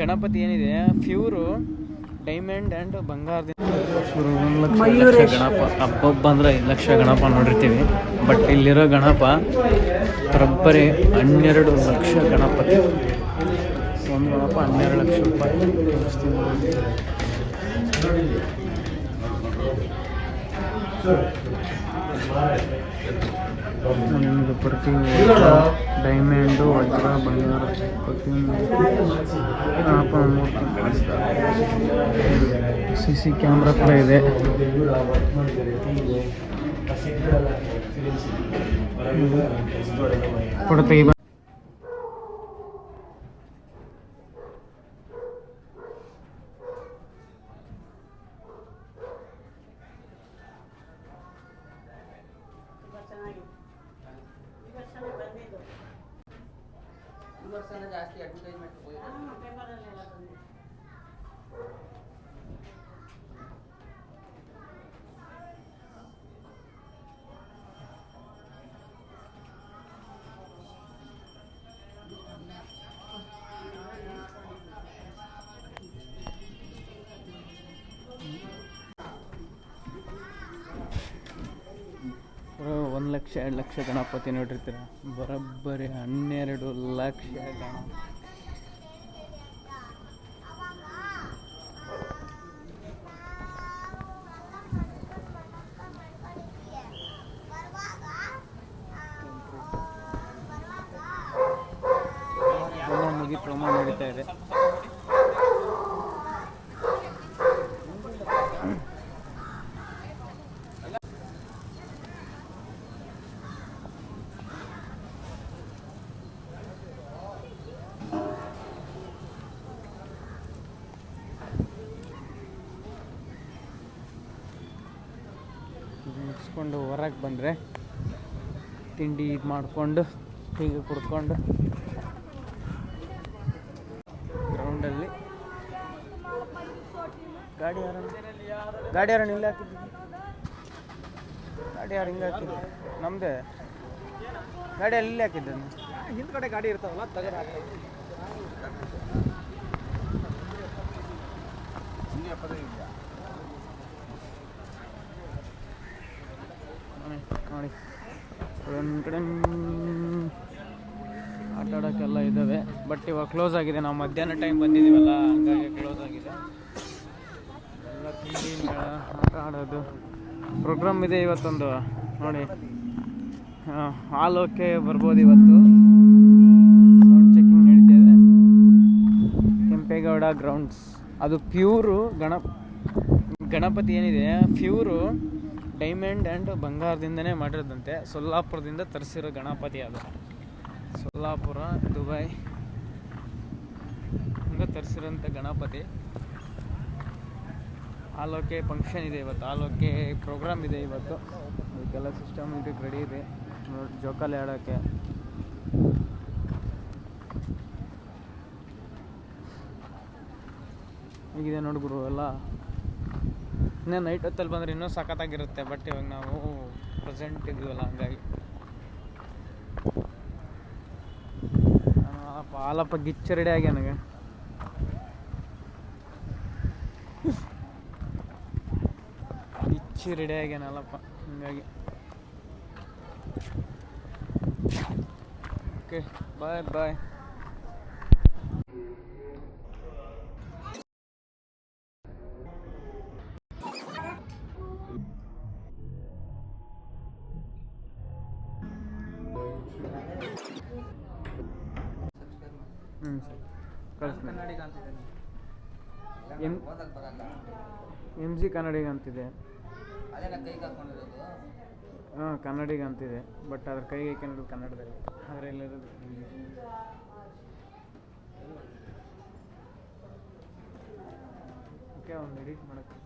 ಗಣಪತಿ ಏನಿದೆ pure diamond and ಬಂಗಾರದಿಂದ. ಲಕ್ಷ ಗಣಪ ಹಬ್ಬ ಅಂದ್ರೆ ಐದು ಲಕ್ಷ ಗಣಪ ನೋಡಿರ್ತೀವಿ. ಬಟ್ ಇಲ್ಲಿರೋ ಗಣಪ ಬರೋಬ್ಬರಿ ಹನ್ನೆರಡು ಲಕ್ಷ ಗಣಪತಿ ಒಂದು ಗಣಪ ಹನ್ನೆರಡು ಲಕ್ಷ ರೂಪಾಯಿ. ನಿಮಗೆ ಪ್ರತಿ ಡೈಮಂಡು ವಜ್ರ ಬಂಗಾರ ಪ್ರತಿ ಸಿ ಸಿ ಕ್ಯಾಮ್ರಾ ಕೂಡ ಇದೆ. ಫೋಟೋ ತೆಗಿ ಬಾ. ಒಂದು ಲಕ್ಷ ಎರಡು ಲಕ್ಷ ಗಣಪತಿ ನೋಡಿರ್ತೀರ ಬರೋಬ್ಬರಿ ಹನ್ನೆರಡು ಲಕ್ಷ ಗಣ ಹೋಮ ನಡೀತಾ ಇದು. ಮುಗಿಸ್ಕೊಂಡು ಹೊರಗೆ ಬಂದರೆ ತಿಂಡಿ ಇದು ಮಾಡಿಕೊಂಡು ಹೀಗೆ ಕುಡ್ಕೊಂಡು ಗಾಡಿ ಯಾರು? ಗಾಡಿ ಇಲ್ಲಿ ಹಾಕಿದ್ದು? ಗಾಡಿ ಯಾರು ಹಿಂಗೆ ಹಾಕಿದ್ದು? ನಮ್ಮದೇ ಗಾಡಿ ಅಲ್ಲಿ ಹಾಕಿದ್ದೆ ಹಿಂದ್ಗಡೆ ಗಾಡಿ ಇರ್ತಾವಲ್ಲ ನೋಡಿ ಒಂದು ಕಡೆ ಆಟ ಆಡೋಕ್ಕೆಲ್ಲ ಇದ್ದಾವೆ. ಬಟ್ ಇವಾಗ ಕ್ಲೋಸ್ ಆಗಿದೆ. ನಾವು ಮಧ್ಯಾಹ್ನ ಟೈಮ್ ಬಂದಿದ್ದೀವಲ್ಲ ಹಂಗಾಗಿ ಕ್ಲೋಸ್ ಆಗಿದೆ. ಆಟ ಆಡೋದು ಪ್ರೋಗ್ರಾಮ್ ಇದೆ ಇವತ್ತೊಂದು. ನೋಡಿ. ಹಾಲೋಕೆ ಬರ್ಬೋದು ಇವತ್ತು. ಸೌಂಡ್ ಚೆಕಿಂಗ್ ನಡೀತಾ ಇದೆ. ಕೆಂಪೇಗೌಡ ಗ್ರೌಂಡ್ಸ್ ಅದು ಪ್ಯೂರು ಗಣ ಗಣಪತಿ ಏನಿದೆ ಪ್ಯೂರು ಡೈಮಂಡ್ ಆ್ಯಂಡ್ ಬಂಗಾರದಿಂದನೇ ಮಾಡಿರೋದಂತೆ. ಸೊಲ್ಲಾಪುರದಿಂದ ತರಿಸಿರೋ ಗಣಪತಿ ಅದು. ಸೊಲ್ಲಾಪುರ ದುಬೈ. ಹಂಗೆ ತರಿಸಿರೋಂಥ ಗಣಪತಿ. ಆಲೋಕೆ ಫಂಕ್ಷನ್ ಇದೆ ಇವತ್ತು. ಆಲೋಕೆ ಪ್ರೋಗ್ರಾಮ್ ಇದೆ ಇವತ್ತು. ಅದಕ್ಕೆಲ್ಲ ಸಿಸ್ಟಮ್ಯಾಟಿಕ್ ರೆಡಿ ಇದೆ. ನೋಡಿ ಜೋಕಾಲಿ ಆಡೋಕ್ಕೆ ಹೀಗಿದೆ ನೋಡಿ ಗುರು, ಎಲ್ಲ. ಇನ್ನೂ ನೈಟ್ ಹೊತ್ತಲ್ಲಿ ಬಂದರೆ ಇನ್ನೂ ಸಖತ್ತಾಗಿರುತ್ತೆ ಬಟ್ ಇವಾಗ ನಾವು ಪ್ರೆಸೆಂಟ್ ಇದೀವಲ್ಲ, ಹಂಗಾಗಿ. ಆಲಪ್ಪ ಗಿಚ್ಚ ರೆಡಿ ಆಗಿ ಗಿಚ್ಚಿ ರೆಡಿ ಆಗ್ಯಾನಲ್ಲಪ್ಪ ಹಂಗಾಗಿ. ಓಕೆ ಬಾಯ್ ಬಾಯ್ ಹ್ಞೂ ಸರಿ. ಕಳಿಸ್ತೀನಿ. ಎಂ ಎಂ ಜಿ ಕನ್ನಡಿಗ ಅಂತಿದೆ. ಹಾಂ ಕನ್ನಡಿಗ ಅಂತಿದೆ ಬಟ್ ಅದ್ರ ಕೈಗೆ ಹಾಕೊಂಡಿರೋದು ಕನ್ನಡದಲ್ಲಿ. ಆದರೆ ಇಲ್ಲಿರೋದು ಓಕೆ ಅವ್ನು ಎಡಿಟ್ ಮಾಡೋಕೆ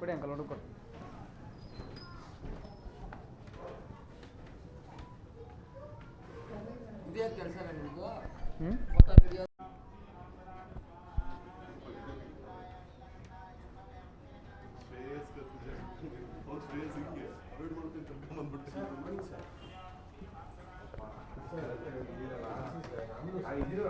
ಬಿಡಿ ಅಂಕಲ್ ಹುಡುಗ ಕೊಡಿ. ಹ್ಞೂ Gracias.